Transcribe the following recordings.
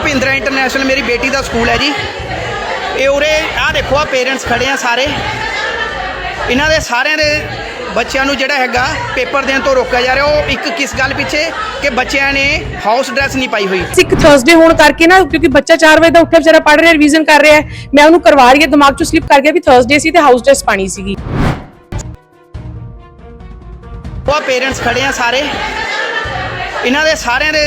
Bhupindra international ਮੇਰੀ ਬੇਟੀ ਦਾ school ਹੈ ਜੀ। ਇਹ ਉਰੇ ਆਹ ਦੇਖੋ ਆ ਪੇਰੈਂਟਸ ਖੜੇ ਆ ਸਾਰੇ। ਇਹਨਾਂ ਦੇ ਸਾਰਿਆਂ ਦੇ ਬੱਚਿਆਂ ਨੂੰ ਜਿਹੜਾ ਹੈਗਾ ਪੇਪਰ ਦੇਣ ਤੋਂ ਰੋਕਿਆ ਜਾ ਰਿਹਾ। ਉਹ ਇੱਕ ਕਿਸ ਗੱਲ ਪਿੱਛੇ? ਕਿ ਬੱਚਿਆਂ ਨੇ ਹਾਊਸ ਡਰੈਸ ਨਹੀਂ ਪਾਈ ਹੋਈ। ਸਿੱਖ ਥਰਸਡੇ ਹੋਣ ਕਰਕੇ ਨਾ ਕਿਉਂਕਿ ਬੱਚਾ 4 ਵਜੇ ਦਾ ਉੱਠਿਆ ਵਿਚਾਰਾ ਪੜ੍ਹ ਰਿਹਾ ਰਿਵੀਜ਼ਨ ਕਰ ਰਿਹਾ ਮੈਂ ਉਹਨੂੰ ਕਰਵਾ ਰਹੀ ਹਾਂ ਦਿਮਾਗ ਚੋਂ ਸਲਿਪ ਕਰ ਗਿਆ ਵੀ ਥਰਸਡੇ ਸੀ ਤੇ ਹਾਊਸ ਡਰੈਸ ਪਾਣੀ ਸੀਗੀ। ਉਹ ਆ ਪੇਰੈਂਟਸ ਖੜੇ ਆ ਸਾਰੇ। ਇਹਨਾਂ ਦੇ ਸਾਰਿਆਂ ਦੇ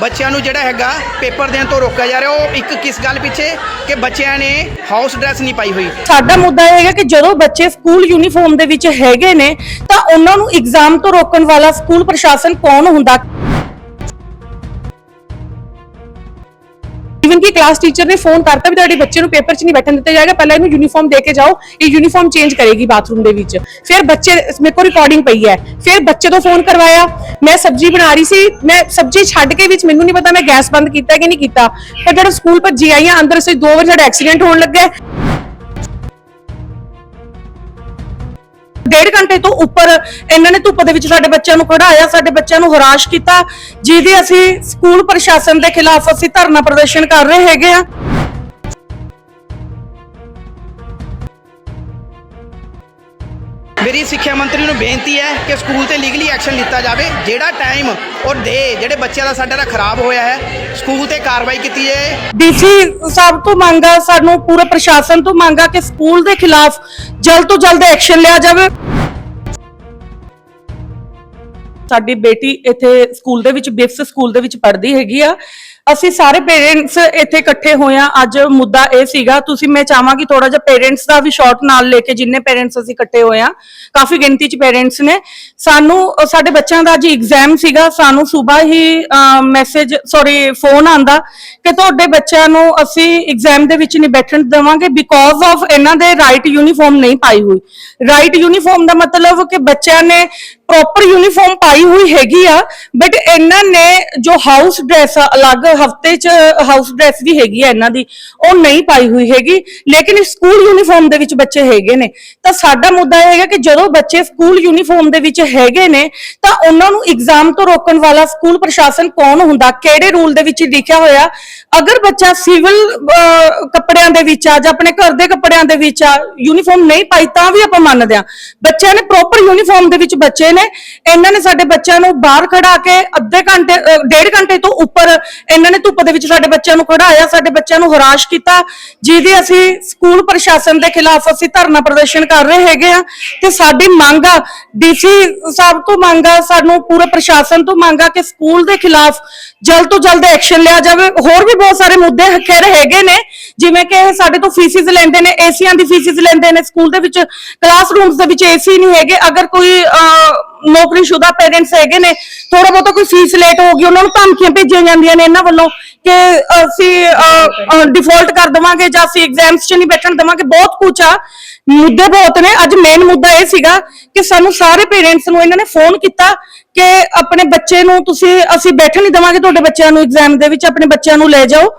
ਬੱਚਿਆਂ ਨੂੰ ਜਿਹੜਾ ਹੈਗਾ ਪੇਪਰ ਦੇਣ ਤੋਂ ਰੋਕਿਆ ਜਾ ਰਿਹਾ। ਉਹ ਇੱਕ ਕਿਸ ਗੱਲ ਪਿੱਛੇ? ਕਿ ਬੱਚਿਆਂ ਨੇ ਹਾਊਸ ਡਰੈਸ ਨਹੀਂ ਪਾਈ ਹੋਈ। ਸਾਡਾ ਮੁੱਦਾ ਇਹ ਹੈਗਾ ਕਿ ਜਦੋਂ ਬੱਚੇ ਸਕੂਲ ਯੂਨੀਫਾਰਮ ਦੇ ਵਿੱਚ ਹੈਗੇ ਨੇ, ਤਾਂ ਉਹਨਾਂ ਨੂੰ ਐਗਜ਼ਾਮ ਤੋਂ ਰੋਕਣ ਵਾਲਾ ਸਕੂਲ ਪ੍ਰਸ਼ਾਸਨ ਕੌਣ ਹੁੰਦਾ? ਇਵਨ ਕਿ ਕਲਾਸ ਟੀਚਰ ਨੇ ਫੋਨ ਕਰਤਾ ਵੀ ਤੁਹਾਡੇ ਬੱਚੇ ਨੂੰ ਪੇਪਰ 'ਚ ਨਹੀਂ ਬੈਠਣ ਦਿੱਤਾ ਜਾਏਗਾ, ਪਹਿਲਾਂ ਇਹਨੂੰ ਯੂਨੀਫਾਰਮ ਦੇ ਕੇ ਜਾਓ, ਇਹ ਯੂਨੀਫਾਰਮ ਚੇਂਜ ਕਰੇਗੀ ਬਾਥਰੂਮ ਦੇ ਵਿੱਚ। ਫਿਰ ਬੱਚੇ, ਮੇਰੇ ਕੋਲ ਰਿਕਾਰਡਿੰਗ ਪਈ ਹੈ। ਫਿਰ ਬੱਚੇ ਤੋਂ ਫੋਨ ਕਰਵਾਇਆ। ਮੈਂ ਸਬਜ਼ੀ ਬਣਾ ਰਹੀ ਸੀ, ਮੈਂ ਸਬਜ਼ੀ ਛੱਡ ਕੇ ਵਿੱਚ ਮੈਨੂੰ ਨਹੀਂ ਪਤਾ ਮੈਂ ਗੈਸ ਬੰਦ ਕੀਤਾ ਕਿ ਨਹੀਂ ਕੀਤਾ। ਪਰ ਜਦੋਂ ਸਕੂਲ ਭੱਜੀ ਆਈ ਆ ਅੰਦਰ ਸੇ ਦੋ ਵਾਰ ਸਾਡਾ ਐਕਸੀਡੈਂਟ ਹੋਣ ਲੱਗਾ ਡੇਢ ਘੰਟੇ ਤੋਂ ਉੱਪਰ ਇਹਨਾਂ ਨੇ ਧੁੱਪ ਦੇ ਵਿੱਚ ਸਾਡੇ ਬੱਚਿਆਂ ਨੂੰ ਕਢਾਇਆ ਸਾਡੇ ਬੱਚਿਆਂ ਨੂੰ ਹਰਾਸ਼ ਕੀਤਾ, ਜਿਹਦੀ ਅਸੀਂ ਸਕੂਲ ਪ੍ਰਸ਼ਾਸਨ ਦੇ ਖਿਲਾਫ ਅਸੀਂ ਧਰਨਾ ਪ੍ਰਦਰਸ਼ਨ ਕਰ ਰਹੇ ਹੈਗੇ ਆ ਸਿੱਖਿਆ ਮੰਤਰੀ ਨੂੰ ਬੇਨਤੀ ਹੈ ਕਿ ਸਕੂਲ ਤੇ ਲੀਗਲੀ ਐਕਸ਼ਨ ਲਿੱਤਾ ਜਾਵੇ। ਜਿਹੜਾ ਟਾਈਮ ਔਰ ਡੇ ਜਿਹੜੇ ਬੱਚਿਆਂ ਦਾ ਸਾਡਾ ਦਾ ਖਰਾਬ ਹੋਇਆ ਹੈ, ਸਕੂਲ ਤੇ ਕਾਰਵਾਈ ਕੀਤੀ ਜਾਏ। ਡੀਸੀ ਸਾਹਿਬ ਤੋਂ ਮੰਗਾ ਸਾਨੂੰ ਪੂਰੇ ਪ੍ਰਸ਼ਾਸਨ ਤੋਂ ਮੰਗਾ ਕਿ ਸਕੂਲ ਦੇ ਖਿਲਾਫ ਜਲਦ ਤੋਂ ਜਲਦ ਐਕਸ਼ਨ ਲਿਆ ਜਾਵੇ। ਸਾਡੀ ਬੇਟੀ ਇੱਥੇ ਸਕੂਲ ਦੇ ਵਿੱਚ ਬਿਫਸ ਸਕੂਲ ਦੇ ਵਿੱਚ ਪੜ੍ਹਦੀ ਹੈਗੀ ਆ। ਅਸੀਂ ਸਾਰੇ ਪੇਰੈਂਟਸ ਇੱਥੇ ਇਕੱਠੇ ਹੋਏ ਆ ਅੱਜ ਮੁੱਦਾ ਇਹ ਸੀਗਾ, ਤੁਸੀਂ, ਮੈਂ ਚਾਹਾਂਗੀ ਥੋੜਾ ਜਿਹਾ ਪੇਰੈਂਟਸ ਦਾ ਵੀ ਸ਼ਾਰਟ ਨਾਲ ਲੈ ਕੇ ਜਿੰਨੇ ਪੇਰੈਂਟਸ ਅਸੀਂ ਇਕੱਠੇ ਹੋਏ ਆ ਕਾਫੀ ਗਿਣਤੀ ਚ ਪੇਰੈਂਟਸ ਨੇ। ਸਾਨੂੰ ਸਾਡੇ ਬੱਚਿਆਂ ਦਾ ਅੱਜ ਐਗਜ਼ਾਮ ਸੀਗਾ, ਸਾਨੂੰ ਸਵੇਰ ਹੀ ਮੈਸੇਜ ਸੌਰੀ ਫੋਨ ਆਂਦਾ ਕਿ ਤੁਹਾਡੇ ਬੱਚਿਆਂ ਨੂੰ ਅਸੀਂ ਐਗਜ਼ਾਮ ਦੇ ਵਿੱਚ ਨਹੀਂ ਬੈਠਣ ਦੇਵਾਂਗੇ ਬਿਕੋਜ਼ ਆਫ ਇਹਨਾਂ ਦੇ ਰਾਈਟ ਯੂਨੀਫਾਰਮ ਨਹੀਂ ਪਾਈ ਹੋਈ। ਰਾਈਟ ਯੂਨੀਫਾਰਮ ਦਾ ਮਤਲਬ ਕਿ ਬੱਚਿਆਂ ਨੇ ਪ੍ਰੋਪਰ ਯੂਨੀਫਾਰਮ ਪਾਈ ਹੋਈ ਹੈਗੀ ਆ ਬਟ ਇਹਨਾਂ ਨੇ ਜੋ ਹਾਊਸ ਡਰੈਸ ਅਲੱਗ ਹਫ਼ਤੇ ਚ ਹਾਊਸ ਡਰੈਸ ਵੀ ਹੈਗੀ ਹੈ ਇਹਨਾਂ ਦੀ, ਉਹ ਨਹੀਂ ਪਾਈ ਹੋਈ ਹੈਗੀ, ਲੇਕਿਨ ਸਕੂਲ ਯੂਨੀਫਾਰਮ ਦੇ ਵਿੱਚ ਬੱਚੇ ਹੈਗੇ ਨੇ। ਤਾਂ ਸਾਡਾ ਮੁੱਦਾ ਇਹ ਹੈਗਾ ਕਿ ਜਦੋਂ ਬੱਚੇ ਸਕੂਲ ਯੂਨੀਫਾਰਮ ਦੇ ਵਿੱਚ ਹੈਗੇ ਨੇ, ਤਾਂ ਉਹਨਾਂ ਨੂੰ ਐਗਜ਼ਾਮ ਤੋਂ ਰੋਕਣ ਵਾਲਾ ਸਕੂਲ ਪ੍ਰਸ਼ਾਸਨ ਕੌਣ ਹੁੰਦਾ? ਕਿਹੜੇ ਰੂਲ ਦੇ ਵਿੱਚ ਲਿਖਿਆ ਹੋਇਆ? ਅਗਰ ਬੱਚਾ ਸਿਵਲ ਕੱਪੜਿਆਂ ਦੇ ਵਿੱਚ ਆ ਜਾਂ ਆਪਣੇ ਘਰ ਦੇ ਕੱਪੜਿਆਂ ਦੇ ਵਿੱਚ ਆ ਯੂਨੀਫਾਰਮ ਨਹੀਂ ਪਾਈ, ਤਾਂ ਵੀ ਆਪਾਂ ਮੰਨਦੇ ਆ ਬੱਚਿਆਂ ਨੇ ਪ੍ਰੋਪਰ ਯੂਨੀਫਾਰਮ ਦੇ ਵਿੱਚ ਬੱਚੇ ਨੇ, ਇਹਨਾਂ ਨੇ ਸਾਡੇ ਬੱਚਿਆਂ ਨੂੰ ਬਾਹਰ ਖੜਾ ਕੇ ਅੱਧੇ ਘੰਟੇ ਡੇਢ ਘੰਟੇ ਤੋਂ ਉੱਪਰ ਇਹਨਾਂ ਨੇ ਧੁੱਪ ਦੇ ਵਿੱਚ ਸਾਡੇ ਬੱਚਿਆਂ ਨੂੰ ਖੜਾਇਆ ਸਾਡੇ ਬੱਚਿਆਂ ਨੂੰ ਹਰਾਸ਼ ਕੀਤਾ ਜਿਹਦੀ ਅਸੀਂ ਸਕੂਲ ਪ੍ਰਸ਼ਾਸਨ ਦੇ ਖਿਲਾਫ ਅਸੀਂ ਧਰਨਾ ਪ੍ਰਦਰਸ਼ਨ ਕਰ ਰਹੇ ਹੈਗੇ ਆ ਤੇ ਸਾਡੀ ਮੰਗ ਆ ਡੀਸੀ ਸਾਹਿਬ ਤੋਂ ਮੰਗ ਆ ਸਾਨੂੰ ਪੂਰੇ ਪ੍ਰਸ਼ਾਸਨ ਤੋਂ ਮੰਗ ਆ ਕਿ ਸਕੂਲ ਦੇ ਖਿਲਾਫ ਜਲਦ ਤੋਂ ਜਲਦ ਐਕਸ਼ਨ ਲਿਆ ਜਾਵੇ। ਹੋਰ ਵੀ ਬਹੁਤ ਸਾਰੇ ਮੁੱਦੇ ਖੈਰ ਹੈਗੇ ਨੇ ਜਿਵੇਂ ਕਿ ਇਹ ਸਾਡੇ ਤੋਂ ਫੀਸਿਸ ਲੈਂਦੇ ਨੇ ਏਸੀਆਂ ਦੀ ਫੀਸਿਸ ਲੈਂਦੇ ਨੇ ਸਕੂਲ ਦੇ ਵਿੱਚ ਕਲਾਸਰੂਮਸ ਦੇ ਵਿੱਚ ਏਸੀ ਨਹੀਂ ਹੈਗੇ ਅਗਰ ਕੋਈ ਅਹ, ਨੌਕਰੀਸ਼ੁਦਾ ਪੇਰੈਂਟਸ ਹੈਗੇ ਨੇ ਥੋੜਾ ਬਹੁਤਾ ਕੋਈ ਫੀਸ ਲੇਟ ਹੋ ਗਈ ਉਹਨਾਂ ਨੂੰ ਧਮਕੀਆਂ ਭੇਜੀਆਂ ਜਾਂਦੀਆਂ ਨੇ ਇਹਨਾਂ ਵੱਲੋਂ ਕਿ ਅਸੀਂ ਡਿਫਾਲਟ ਕਰ ਦੇਵਾਂਗੇ ਜਾਂ ਅਸੀਂ ਐਗਜ਼ਾਮਸ 'ਚ ਨਹੀਂ ਬੈਠਣ ਦੇਵਾਂਗੇ, ਬਹੁਤ ਕੁਝ ਆ। ਮੁੱਦੇ ਬਹੁਤ ਨੇ। ਅੱਜ ਮੇਨ ਮੁੱਦਾ ਇਹ ਸੀਗਾ ਕਿ ਸਾਨੂੰ ਸਾਰੇ ਪੇਰੈਂਟਸ ਨੂੰ ਇਹਨਾਂ ਨੇ ਫੋਨ ਕੀਤਾ ਕਿ ਆਪਣੇ ਬੱਚੇ ਨੂੰ ਤੁਸੀਂ, ਅਸੀਂ ਬੈਠਣ ਨਹੀਂ ਦੇਵਾਂਗੇ ਤੁਹਾਡੇ ਬੱਚਿਆਂ ਨੂੰ ਐਗਜ਼ਾਮ ਦੇ ਵਿੱਚ, ਆਪਣੇ ਬੱਚਿਆਂ ਨੂੰ ਲੈ ਜਾਓ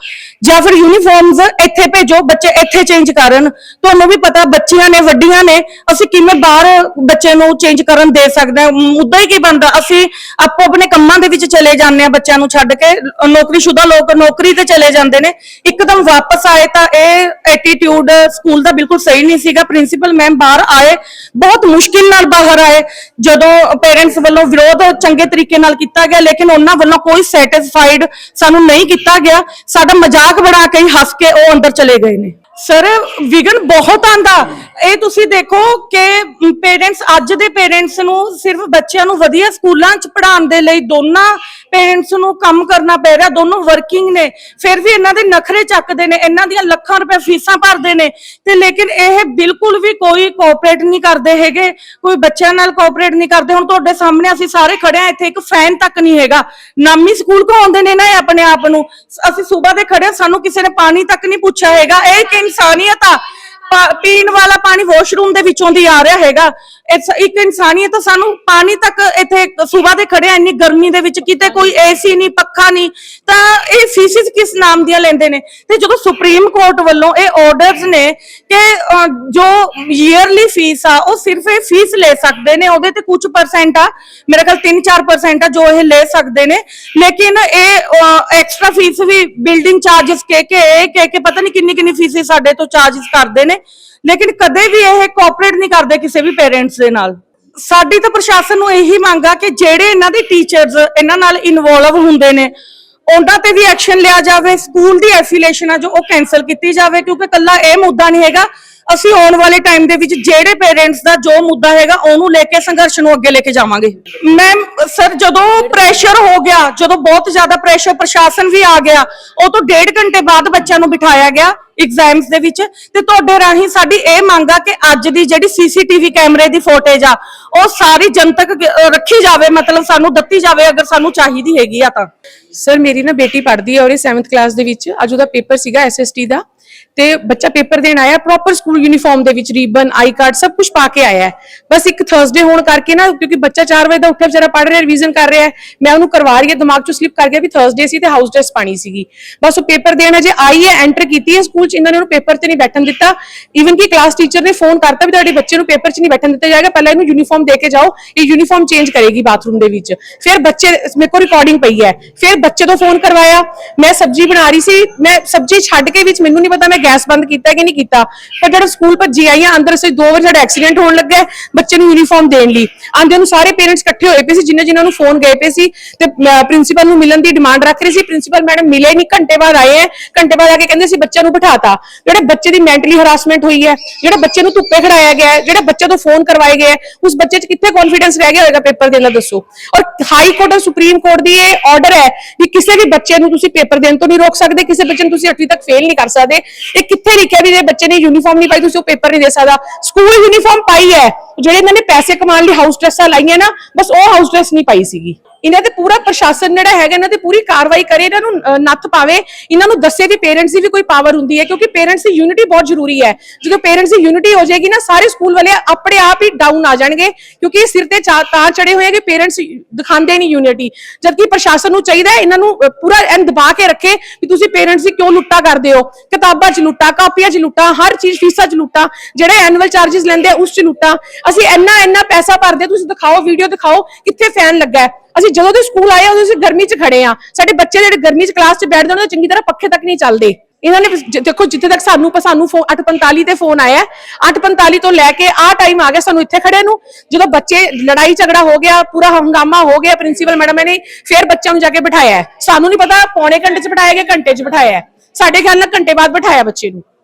ਜਾਂ ਫਿਰ ਯੂਨੀਫਾਰਮਸ ਇੱਥੇ ਭੇਜੋ, ਬੱਚੇ ਇੱਥੇ ਚੇਂਜ ਕਰਨ। ਤੁਹਾਨੂੰ ਵੀ ਪਤਾ ਬੱਚੀਆਂ ਨੇ, ਵੱਡੀਆਂ ਨੇ, ਅਸੀਂ ਕਿਵੇਂ ਬਾਹਰ ਬੱਚੇ ਨੂੰ ਚੇਂਜ ਕਰਨ ਦੇ ਸਕਦੇ ਹਾਂ। ਮੁੱਦਾ ਹੀ ਕੀ ਬਣਦਾ? ਅਸੀਂ ਆਪੋ ਆਪਣੇ ਕੰਮਾਂ ਦੇ ਵਿੱਚ ਚਲੇ ਜਾਂਦੇ ਆ ਬੱਚਿਆਂ ਨੂੰ ਛੱਡ ਕੇ। ਨੌਕਰੀਸ਼ੁਦਾ ਲੋਕ ਨੌਕਰੀ ਤੇ ਚਲੇ ਜਾਂਦੇ ਨੇ। ਇੱਕਦਮ ਵਾਪਸ ਆਏ ਤਾਂ ਇਹ ਐਟੀਟਿਊਡ ਸਕੂਲ ਦਾ ਬਿਲਕੁਲ ਸਹੀ ਨਹੀਂ ਸੀਗਾ। ਪ੍ਰਿੰਸੀਪਲ ਮੈਮ ਬਾਹਰ ਆਏ, ਬਹੁਤ ਮੁਸ਼ਕਿਲ ਨਾਲ ਬਾਹਰ ਆਏ। ਜਦੋਂ ਪੇਰੈਂਟਸ ਵੱਲੋਂ ਵਿਰੋਧ ਚੰਗੇ ਤਰੀਕੇ ਨਾਲ ਕੀਤਾ ਗਿਆ, ਲੇਕਿਨ ਉਹਨਾਂ ਵੱਲੋਂ ਕੋਈ ਸੈਟੀਸਫਾਈਡ ਸਾਨੂੰ ਨਹੀਂ ਕੀਤਾ ਗਿਆ। ਸਾਡਾ ਮਜ਼ਾਕ ਬਣਾ ਕੇ ਹੱਸ ਕੇ ਉਹ ਅੰਦਰ ਚਲੇ ਗਏ ਨੇ। ਸਰ, ਵਿਗਨ ਬਹੁਤ ਆਂਦਾ। ਇਹ ਤੁਸੀਂ ਦੇਖੋ ਕਿ ਪੇਰੈਂਟਸ ਅੱਜ ਦੇ ਪੇਰੈਂਟਸ ਨੂੰ ਸਿਰਫ ਬੱਚਿਆਂ ਨੂੰ ਵਧੀਆ ਸਕੂਲਾਂ 'ਚ ਪੜ੍ਹਾਉਣ ਦੇ ਲਈ ਦੋਨਾਂ ਪੇਰੈਂਟਸ ਨੂੰ ਕੰਮ ਕਰਨਾ ਪੈ ਰਿਹਾ, ਦੋਨੋਂ ਵਰਕਿੰਗ ਨੇ। ਫਿਰ ਵੀ ਇਹਨਾਂ ਦੇ ਨਖਰੇ ਚੱਕਦੇ ਨੇ, ਇਹਨਾਂ ਦੀਆਂ ਲੱਖਾਂ ਰੁਪਏ ਫੀਸਾਂ ਭਰਦੇ ਨੇ। ਤੇ ਲੇਕਿਨ ਇਹ ਬਿਲਕੁਲ ਵੀ ਕੋਈ ਕੋਆਪਰੇਟ ਨਹੀਂ ਕਰਦੇ ਹੈਗੇ, ਕੋਈ ਬੱਚਿਆਂ ਨਾਲ ਕੋਆਪਰੇਟ ਨਹੀਂ ਕਰਦੇ। ਹੁਣ ਤੁਹਾਡੇ ਸਾਹਮਣੇ ਅਸੀਂ ਸਾਰੇ ਖੜੇ ਆ ਇੱਥੇ ਇੱਕ ਫੈਨ ਤੱਕ ਨਹੀਂ ਹੈਗਾ। ਨਾਮੀ ਸਕੂਲ ਕਹਾਉਂਦੇ ਨੇ ਨਾ ਇਹ ਆਪਣੇ ਆਪ ਨੂੰ? ਅਸੀਂ ਸੂਬਾ ਦੇ ਖੜੇ ਸਾਨੂੰ ਕਿਸੇ ਨੇ ਪਾਣੀ ਤੱਕ ਨਹੀਂ ਪੁੱਛਿਆ ਹੈਗਾ। ਇਹ ਇੱਕ ਇਨਸਾਨੀਅਤ ਆ। ਪੀਣ ਵਾਲਾ ਪਾਣੀ ਵਾਸ਼ਰੂਮ ਦੇ ਵਿੱਚੋਂ ਦੀ ਆ ਰਿਹਾ ਹੈਗਾ। ਇੱਕ ਇਨਸਾਨੀਅਤ ਸਾਨੂੰ ਪਾਣੀ ਤੱਕ ਇੱਥੇ ਸੁਬਾਹ ਦੇ ਖੜਿਆ, ਇੰਨੀ ਗਰਮੀ ਦੇ ਵਿੱਚ ਕਿਤੇ ਕੋਈ ਏਸੀ ਨਹੀਂ, ਪੱਖਾ ਨਹੀਂ, ਤਾਂ ਇਹ ਫੀਸਿਸ ਕਿਸ ਨਾਮ ਦੀਆਂ ਲੈਂਦੇ ਨੇ? ਤੇ ਜਦੋਂ ਸੁਪਰੀਮ ਕੋਰਟ ਵੱਲੋਂ ਇਹ ਆਰਡਰਸ ਨੇ ਕਿ ਜੋ ਈਅਰਲੀ ਫੀਸ ਆ, ਉਹ ਸਿਰਫ ਇਹ ਫੀਸ ਲੈ ਸਕਦੇ ਨੇ, ਉਹਦੇ ਤੇ ਕੁਝ ਪਰਸੈਂਟ ਆ, ਮੇਰੇ ਖਿਆਲ 3-4 ਪਰਸੈਂਟ ਆ ਜੋ ਇਹ ਲੈ ਸਕਦੇ ਨੇ। ਲੇਕਿਨ ਇਹ ਐਕਸਟਰਾ ਫੀਸ ਵੀ ਬਿਲਡਿੰਗ ਚਾਰजेस ਕੇ ਕੇ ਕੇ ਕੇ ਪਤਾ ਨਹੀਂ ਕਿੰਨੀ ਕਿੰਨੀ ਫੀਸ ਸਾਡੇ ਤੋਂ ਚਾਰजेस ਕਰਦੇ ਨੇ। ਲੇਕਿਨ ਕਦੇ ਵੀ ਇਹ ਕੋਆਪਰੇਟ ਨਹੀਂ ਕਰਦੇ ਕਿਸੇ ਵੀ ਪੇਰੈਂਟਸ ਦੇ ਨਾਲ। ਸਾਡੀ ਤਾਂ ਪ੍ਰਸ਼ਾਸਨ ਨੂੰ ਇਹੀ ਮੰਗ ਆ ਕਿ ਜਿਹੜੇ ਇਹਨਾਂ ਦੇ ਟੀਚਰਸ ਇਹਨਾਂ ਨਾਲ ਇਨਵੋਲਵ ਹੁੰਦੇ ਨੇ ਉਹਨਾਂ ਤੇ ਵੀ ਐਕਸ਼ਨ ਲਿਆ ਜਾਵੇ ਸਕੂਲ ਦੀ ਐਫੀਲੀਏਸ਼ਨ ਆ ਜੋ ਉਹ ਕੈਨਸਲ ਕੀਤੀ ਜਾਵੇ, ਕਿਉਂਕਿ ਕੱਲਾ ਇਹ ਮੁੱਦਾ ਨਹੀਂ ਹੈਗਾ। ਅਸੀਂ ਆਉਣ ਵਾਲੇ ਟਾਈਮ ਦੇ ਵਿੱਚ ਜਿਹੜੇ ਪੇਰੈਂਟਸ ਦਾ ਜੋ ਮੁੱਦਾ ਹੈਗਾ, ਉਹਨੂੰ ਲੈ ਕੇ ਸੰਘਰਸ਼ ਨੂੰ ਅੱਗੇ ਲੈ ਕੇ ਜਾਵਾਂਗੇ। ਮੈਮ ਸਰ ਜਦੋਂ ਪ੍ਰੈਸ਼ਰ ਹੋ ਗਿਆ, ਜਦੋਂ ਬਹੁਤ ਜ਼ਿਆਦਾ ਪ੍ਰੈਸ਼ਰ ਪ੍ਰਸ਼ਾਸਨ ਵੀ ਆ ਗਿਆ, ਉਹ ਤੋਂ ਡੇਢ ਘੰਟੇ ਬਾਅਦ ਬੱਚਿਆਂ ਨੂੰ ਬਿਠਾਇਆ ਗਿਆ। ਐਗਜ਼ਾਮਸ ਦੇ ਵਿੱਚ ਤੇ ਤੁਹਾਡੇ ਰਾਹੀਂ ਸਾਡੀ ਇਹ ਮੰਗ ਆ ਕਿ ਅੱਜ ਦੀ ਜਿਹੜੀ ਸੀਸੀਟੀਵੀ ਕੈਮਰੇ ਦੀ ਫੋਟੇਜ ਆ, ਉਹ ਸਾਰੀ ਜਨਤਕ ਰੱਖੀ ਜਾਵੇ, ਮਤਲਬ ਸਾਨੂੰ ਦਿੱਤੀ ਜਾਵੇ, ਅਗਰ ਸਾਨੂੰ ਚਾਹੀਦੀ ਹੈਗੀ ਆ ਤਾਂ। ਸਰ ਮੇਰੀ ਨਾ ਬੇਟੀ ਪੜ੍ਹਦੀ ਹੈ ਔਰ ਇਹ 7th ਕਲਾਸ ਦੇ ਵਿੱਚ, ਅੱਜ ਉਹਦਾ ਪੇਪਰ ਸੀਗਾ ਐਸਐਸਟੀ ਦਾ। ਤੇ ਬੱਚਾ ਪੇਪਰ ਦੇਣ ਆਇਆ ਪ੍ਰੋਪਰ ਸਕੂਲ ਯੂਨੀਫਾਰਮ ਦੇ ਵਿੱਚ ਰੀਬਨ ਆਈ ਕਾਰਡ ਸਭ ਕੁਝ ਪਾ ਕੇ ਆਇਆ ਬਸ ਇੱਕ ਥਰਸਡੇ ਹੋਣ ਕਰਕੇ ਨਾ, ਕਿਉਂਕਿ ਬੱਚਾ 4 ਵਜੇ ਦਾ ਉੱਠਿਆ, ਵਿਚਾਰਾ ਪੜ੍ਹ ਰਿਹਾ ਰਿਵੀਜ਼ਨ ਕਰ ਰਿਹਾ ਮੈਂ ਉਹਨੂੰ ਕਰਵਾ ਰਹੀ ਹੈ, ਦਿਮਾਗ ਚੋਂ ਸਲਿਪ ਕਰ ਗਿਆ ਵੀ ਥਰਸਡੇ ਸੀ ਤੇ ਹਾਊਸ ਡਰੈਸ ਪਾਣੀ ਸੀਗੀ। ਬਸ ਉਹ ਪੇਪਰ ਦੇਣ ਅਜੇ ਆਈ ਹੈ ਐਂਟਰ ਕੀਤੀ ਹੈ ਸਕੂਲ ਚ, ਇਹਨਾਂ ਨੇ ਉਹਨੂੰ ਪੇਪਰ ਤੇ ਨਹੀਂ ਬੈਠਣ ਦਿੱਤਾ। ਈਵਨ ਕਿ ਕਲਾਸ ਟੀਚਰ ਨੇ ਫੋਨ ਕਰਤਾ ਵੀ ਤੁਹਾਡੇ ਬੱਚੇ ਨੂੰ ਪੇਪਰ ਚ ਨਹੀਂ ਬੈਠਣ ਦਿੱਤਾ ਜਾਏਗਾ, ਪਹਿਲਾਂ ਇਹਨੂੰ ਯੂਨੀਫਾਰਮ ਦੇ ਕੇ ਜਾਓ, ਇਹ ਯੂਨੀਫਾਰਮ ਚੇਂਜ ਕਰੇਗੀ ਬਾਥਰੂਮ ਦੇ ਵਿੱਚ। ਫਿਰ ਬੱਚੇ, ਮੇਰੇ ਕੋਲ ਰਿਕਾਰਡਿੰਗ ਪਈ ਹੈ। ਫਿਰ ਬੱਚੇ ਤੋਂ ਫੋਨ ਕਰਵਾਇਆ। ਮੈਂ ਸਬਜ਼ੀ ਬਣਾ ਰਹੀ ਸੀ, ਮੈਂ ਸਬਜ਼ੀ ਛੱਡ ਕੇ ਵਿੱਚ, ਮੈਨੂੰ ਨਹੀਂ ਪਤਾ ਮੈਂ ਗੈਸ ਬੰਦ ਕੀਤਾ ਕਿ ਨਹੀਂ ਕੀਤਾ? ਪਰ ਜਦੋਂ ਸਕੂਲ ਭੱਜੀ ਆਈ ਆ ਅੰਦਰ ਸੇ ਦੋ ਵਾਰ ਸਾਡਾ ਐਕਸੀਡੈਂਟ ਹੋਣ ਲੱਗਾ ਬੱਚੇ ਨੂੰ ਯੂਨੀਫਾਰਮ ਦੇਣ ਲਈ। ਆਂਦੇ ਨੂੰ ਸਾਰੇ ਪੇਰੈਂਟਸ ਇਕੱਠੇ ਹੋਏ ਪਏ ਸੀ ਜਿਨ੍ਹਾਂ ਜਿਨ੍ਹਾਂ ਨੂੰ ਫੋਨ ਗਏ ਪਏ ਸੀ ਤੇ ਪ੍ਰਿੰਸੀਪਲ ਨੂੰ ਮਿਲਣ ਦੀ ਡਿਮਾਂਡ ਰੱਖ ਰਹੇ ਸੀ। ਪ੍ਰਿੰਸੀਪਲ ਮੈਡਮ ਮਿਲੇ ਨਹੀਂ, ਘੰਟੇ ਬਾਅਦ ਆਏ ਹੈ ਘੰਟੇ ਬਾਅਦ ਆ ਕੇ ਕਹਿੰਦੇ ਸੀ, ਬੱਚਿਆਂ ਨੂੰ ਬਿਠਾਤਾ। ਜਿਹੜੇ ਬੱਚੇ ਦੀ ਮੈਂਟਲੀ ਹਰਾਸਮੈਂਟ ਹੋਈ ਹੈ ਜਿਹੜੇ ਬੱਚੇ ਨੂੰ ਧੁੱਪੇ ਖੜਾਇਆ ਗਿਆ ਹੈ ਜਿਹੜੇ ਬੱਚੇ ਤੋਂ ਫੋਨ ਕਰਵਾਏ ਗਏ ਉਸ ਬੱਚੇ 'ਚ ਕਿੱਥੇ ਕੌਨਫੀਡੈਂਸ ਰਹਿ ਗਿਆ ਹੋਏਗਾ ਪੇਪਰ ਦੇਣ ਦਾ ਦੱਸੋ? ਔਰ ਹਾਈ ਕੋਰਟ ਔਰ ਸੁਪਰੀਮ ਕੋਰਟ ਦੀ ਇਹ ਆਰਡਰ ਹੈ ਕਿ ਕਿਸੇ ਵੀ ਬੱਚੇ ਨੂੰ ਤੁਸੀਂ ਪੇਪਰ ਦੇਣ ਤੋਂ ਨਹੀਂ ਰੋਕ ਸਕਦੇ, ਕਿਸੇ ਬੱਚੇ ਨੂੰ ਤੁਸੀਂ 8ਵੀਂ ਤੱਕ ਫੇਲ ਨਹੀਂ ਕਰ ਸਕਦੇ। ਇਹ ਕਿੱਥੇ ਲਿਖਿਆ ਵੀ ਜੇ ਬੱਚੇ ਨੇ ਯੂਨੀਫਾਰਮ ਨਹੀਂ ਪਾਈ, ਤੁਸੀਂ ਉਹ ਪੇਪਰ ਨਹੀਂ ਦੇ ਸਕਦਾ। ਸਕੂਲ ਯੂਨੀਫਾਰਮ ਪਾਈ ਹੈ, ਜਿਹੜੇ ਇਹਨਾਂ ਨੇ ਪੈਸੇ ਕਮਾਉਣ ਲਈ ਹਾਊਸ ਡਰੈਸਾਂ ਲਾਈਆਂ ਨਾ, ਬਸ ਉਹ ਹਾਊਸ ਡਰੈਸ ਨਹੀਂ ਪਾਈ ਸੀਗੀ। ਇਹਨਾਂ ਤੇ ਪੂਰਾ ਪ੍ਰਸ਼ਾਸਨ ਜਿਹੜਾ ਹੈਗਾ, ਇਹਨਾਂ ਤੇ ਪੂਰੀ ਕਾਰਵਾਈ ਕਰੇ, ਇਹਨਾਂ ਨੂੰ ਨੱਥ ਪਾਵੇ। ਇਹਨਾਂ ਨੂੰ ਦੱਸੇ ਵੀ ਪੇਰੈਂਟਸ ਦੀ ਵੀ ਕੋਈ ਪਾਵਰ ਹੁੰਦੀ ਹੈ, ਕਿਉਂਕਿ ਪੇਰੈਂਟਸ ਦੀ ਯੂਨਿਟੀ ਬਹੁਤ ਜ਼ਰੂਰੀ ਹੈ। ਜਦੋਂ ਪੇਰੈਂਟਸ ਦੀ ਯੂਨਿਟੀ ਹੋ ਜਾਏਗੀ ਨਾ, ਸਾਰੇ ਸਕੂਲ ਵਾਲੇ ਆਪਣੇ ਆਪ ਹੀ ਡਾਊਨ ਆ ਜਾਣਗੇ, ਕਿਉਂਕਿ ਇਹ ਸਿਰ ਤੇ ਤਾਂ ਚੜੇ ਹੋਏ ਆ ਕਿ ਪੇਰੈਂਟਸ ਦਿਖਾਉਂਦੇ ਨਹੀਂ ਯੂਨਿਟੀ ਜਦਕਿ ਪ੍ਰਸ਼ਾਸਨ ਨੂੰ ਚਾਹੀਦਾ ਇਹਨਾਂ ਨੂੰ ਪੂਰਾ ਐਨ ਦਬਾ ਕੇ ਰੱਖੇ ਕਿ ਤੁਸੀਂ ਪੇਰੈਂਟਸ ਦੀ ਕਿਉਂ ਲੁੱਟਾ ਕਰਦੇ ਹੋ? ਕਿਤਾਬਾਂ 'ਚ ਲੁੱਟਾ, ਕਾਪੀਆਂ 'ਚ ਲੁੱਟਾ, ਹਰ ਚੀਜ਼ ਫੀਸਾਂ 'ਚ ਲੁੱਟਾ, ਜਿਹੜੇ ਐਨੂਅਲ ਚਾਰजेस ਲੈਂਦੇ ਆ, ਉਸ 'ਚ ਲੁੱਟਾ। ਅਸੀਂ ਇੰਨਾ ਇੰਨਾ ਪੈਸਾ ਭਰਦੇ ਤੁਸੀਂ ਦਿਖਾਓ ਵੀਡੀਓ ਦਿਖਾਓ, ਕਿੱਥੇ ਫੈਨ ਲੱਗਾ ਅਸੀਂ ਜਦੋਂ ਦੇ ਸਕੂਲ ਆਏ ਉਦੋਂ ਅਸੀਂ ਗਰਮੀ 'ਚ ਖੜੇ ਆ। ਸਾਡੇ ਬੱਚੇ ਜਿਹੜੇ ਗਰਮੀ 'ਚ ਕਲਾਸ 'ਚ ਬੈਠਦੇ ਉਹਨਾਂ ਦੇ ਚੰਗੀ ਤਰ੍ਹਾਂ ਪੱਖੇ ਤੱਕ ਨਹੀਂ ਚੱਲਦੇ। ਇਹਨਾਂ ਨੇ ਜ- ਦੇਖੋ ਜਿੱਥੇ ਤੱਕ ਸਾਨੂੰ ਸਾਨੂੰ ਫੋਨ 8:45 ਤੇ ਫੋਨ ਆਇਆ। ਹੈ, 8:45 ਤੋਂ ਲੈ ਕੇ ਆਹ ਟਾਈਮ ਆ ਗਿਆ ਸਾਨੂੰ ਇੱਥੇ ਖੜੇ ਨੂੰ। ਜਦੋਂ ਬੱਚੇ ਲੜਾਈ ਝਗੜਾ ਹੋ ਗਿਆ ਪੂਰਾ ਹੰਗਾਮਾ ਹੋ ਗਿਆ ਪ੍ਰਿੰਸੀਪਲ ਮੈਡਮ ਨੇ ਫਿਰ ਬੱਚਿਆਂ ਨੂੰ ਜਾ ਕੇ ਬਿਠਾਇਆ। ਹੈ। ਸਾਨੂੰ ਨਹੀਂ ਪਤਾ ਪੌਣੇ ਘੰਟੇ 'ਚ ਬਿਠਾਇਆ ਗਿਆ ਘੰਟੇ 'ਚ ਬਿਠਾਇਆ। ਹੈ। ਸਾਡੇ ਖਿਆਲ ਨਾਲ ਘੰਟੇ ਬਾਅਦ ਬਿਠਾਇਆ ਬੱਚੇ ਨੂੰ।